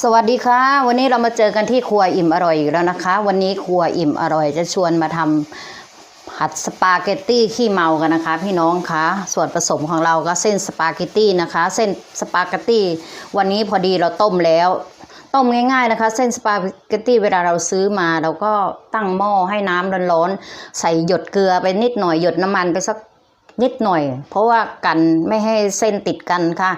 สวัสดีค่ะ วันนี้เรามาเจอกันที่ครัวอิ่มอร่อยอีกแล้วนะคะ วันนี้ครัวอิ่มอร่อย จะชวนมาทำผัดสปาเกตตี้ขี้เมากันนะคะ พี่น้องคะส่วนผสมของเราก็เส้นสปาเกตตี้นะคะ เส้นสปาเกตตี้วันนี้พอดีเราต้มแล้ว ต้มง่ายๆนะคะ เส้นสปาเกตตี้เวลาเราซื้อมาเราก็ตั้งหม้อให้น้ำร้อนๆใส่หยดเกลือไปนิดหน่อยหยดน้ำมันไปสักนิดหน่อย เพราะว่ากันไม่ให้เส้นติดกันค่ะ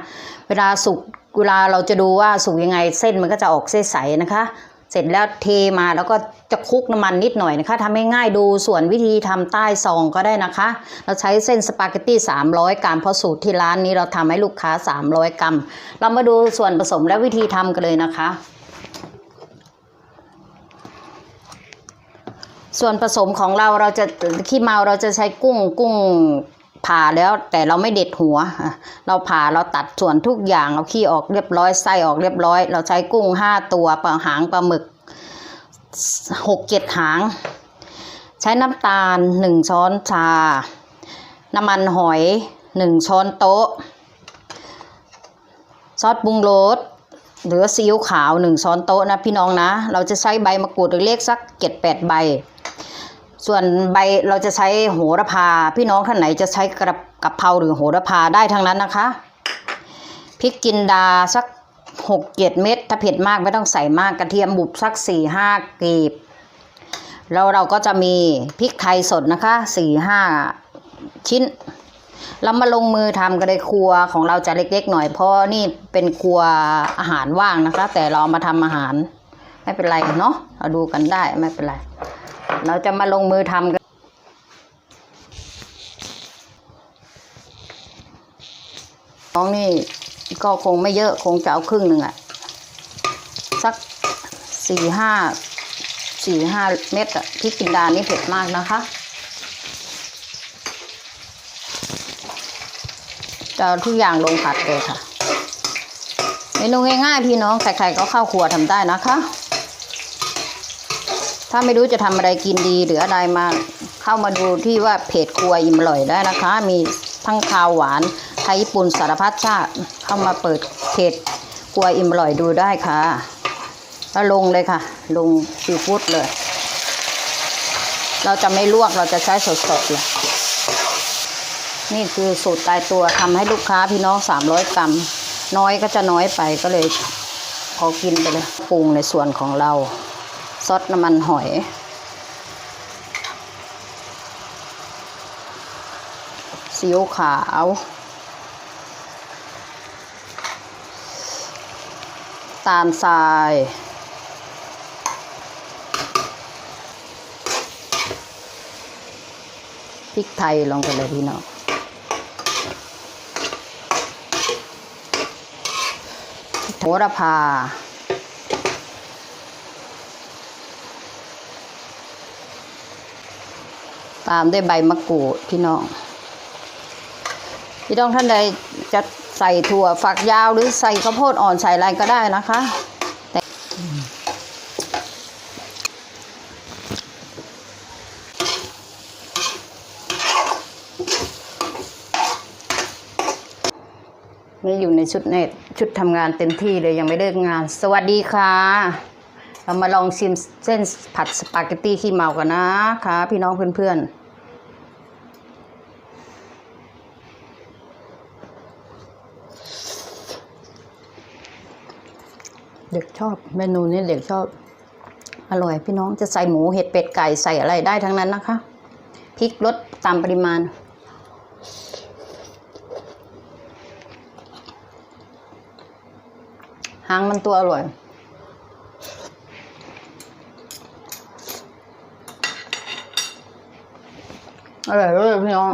เวลาสุก เวลาเราจะดูว่าสุกยังไงเส้นมันก็จะออกใสๆนะคะ เสร็จแล้วเทมาแล้วก็จะคลุกน้ำมันนิดหน่อยนะคะทำให้ง่ายดูส่วนวิธีทำใต้ซองก็ได้นะคะ เราใช้เส้นสปาเกตตี้300 กรัมเพราะสูตรที่ร้านนี้เราทำให้ลูกค้า 300 กรัม เรามาดูส่วนผสมและวิธีทำกันเลยนะคะส่วนผสมของเราเราจะขี้เมาเราจะใช้กุ้งกุ้ง ผ่าแล้วแต่เราไม่เด็ดหัว เราผ่าเราตัดส่วนทุกอย่างเอาขี้ออกเรียบร้อยไส้ออกเรียบร้อย เราใช้กุ้งห้าตัวปลาหางปลาหมึกหกเจ็ดหาง ใช้น้ำตาลหนึ่งช้อนชา น้ำมันหอยหนึ่งช้อนโต๊ะ ซอสปรุงรสหรือซีอิ๊วขาวหนึ่งช้อนโต๊ะนะพี่น้องนะ เราจะใช้ใบมะกรูดเล็กสักเจ็ดแปดใบ ส่วนใบเราจะใช้โหระพา พี่น้องท่านไหนจะใช้กระกะเพราหรือโหระพาได้ทั้งนั้นนะคะพริกจินดาสักหกเจ็ดเม็ดถ้าเผ็ดมากไม่ต้องใส่มากกระเทียมบุบสักสี่ห้ากรีบแล้วเราก็จะมีพริกไทยสดนะคะสี่ห้าชิ้น เรามาลงมือทำกันในครัวของเราจะเล็กๆหน่อยเพราะนี่เป็นครัวอาหารว่างนะคะ แต่เราเอามาทำอาหาร ไม่เป็นไรเนาะเราดูกันได้ไม่เป็นไร เราจะมาลงมือทำกัน น้องนี่ก็คงไม่เยอะคงจะเอาครึ่งหนึ่งอะสักสี่ห้าสี่ห้าเม็ดอะพริกจินดานี่เผ็ดมากนะคะ จะทุกอย่างลงผัดเลยค่ะ เมนูง่ายๆพี่น้องใครๆก็เข้าครัวทำได้นะคะ ถ้าไม่รู้จะทำอะไรกินดีหรืออะไรมาเข้ามาดูที่ว่าเพจครัวอิ่มอร่อยได้นะคะ มีทั้งข้าวหวานไทยญี่ปุ่นสารพัดชาติเข้ามาเปิดเพจครัวอิ่มอร่อยดูได้ค่ะแล้วลงเลยค่ะ ลงซีฟู้ดเลย เราจะไม่ลวกเราจะใช้สดๆเลยนี่คือสูตรตายตัวทำให้ลูกค้าพี่น้อง 300 กรัม น้อยก็จะน้อยไปก็เลย ขอกินไปเลยปรุงในส่วนของเรา ซอสน้ำมันหอย ซีอิ๊วขาว ตาลทรายพริกไทยลงไปเลยพี่น้องโหระพา ตามด้วยใบมะกรูดพี่น้อง พี่น้องท่านใดจะใส่ถั่วฝักยาวหรือใส่ข้าวโพดอ่อนใส่อะไรก็ได้นะคะแต่นี่อยู่ในชุดเน็ตชุดทำงานเต็มที่เลยยังไม่เลิกงาน สวัสดีค่ะ เรามาลองชิมเส้นผัดสปาเกตตี้ขี้เมากันนะคะพี่น้องเพื่อนๆเด็กชอบเมนูนี้เด็กชอบ อร่อยพี่น้องจะใส่หมูเห็ดเป็ดไก่ใส่อะไรได้ทั้งนั้นนะคะพริกลดตามปริมาณ หางมันตัวอร่อย อร่อยเลยพี่น้อง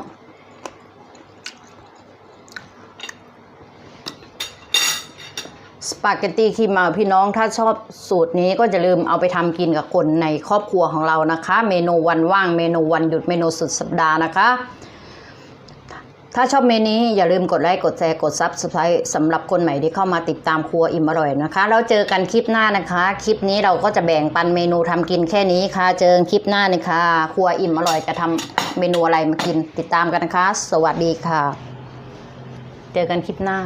สปาเกตตี้ขี้เมาพี่น้องถ้าชอบสูตรนี้ก็จะลืมเอาไปทำกินกับคนในครอบครัวของเรานะคะ เมนูวันว่างเมนูวันหยุดเมนูสุดสัปดาห์นะคะ ถ้าชอบเมนูนี้อย่าลืมกดไลค์กดแชร์กดซับสไครต์สำหรับคนใหม่ที่เข้ามาติดตามครัวอิ่มอร่อยนะคะ แล้วเจอกันคลิปหน้านะคะ คลิปนี้เราก็จะแบ่งปันเมนูทำกินแค่นี้ค่ะ เจอกันคลิปหน้านะคะครัวอิ่มอร่อยจะทำ เมนูอะไรมากินติดตามกันนะคะ สวัสดีค่ะ เจอกันคลิปหน้า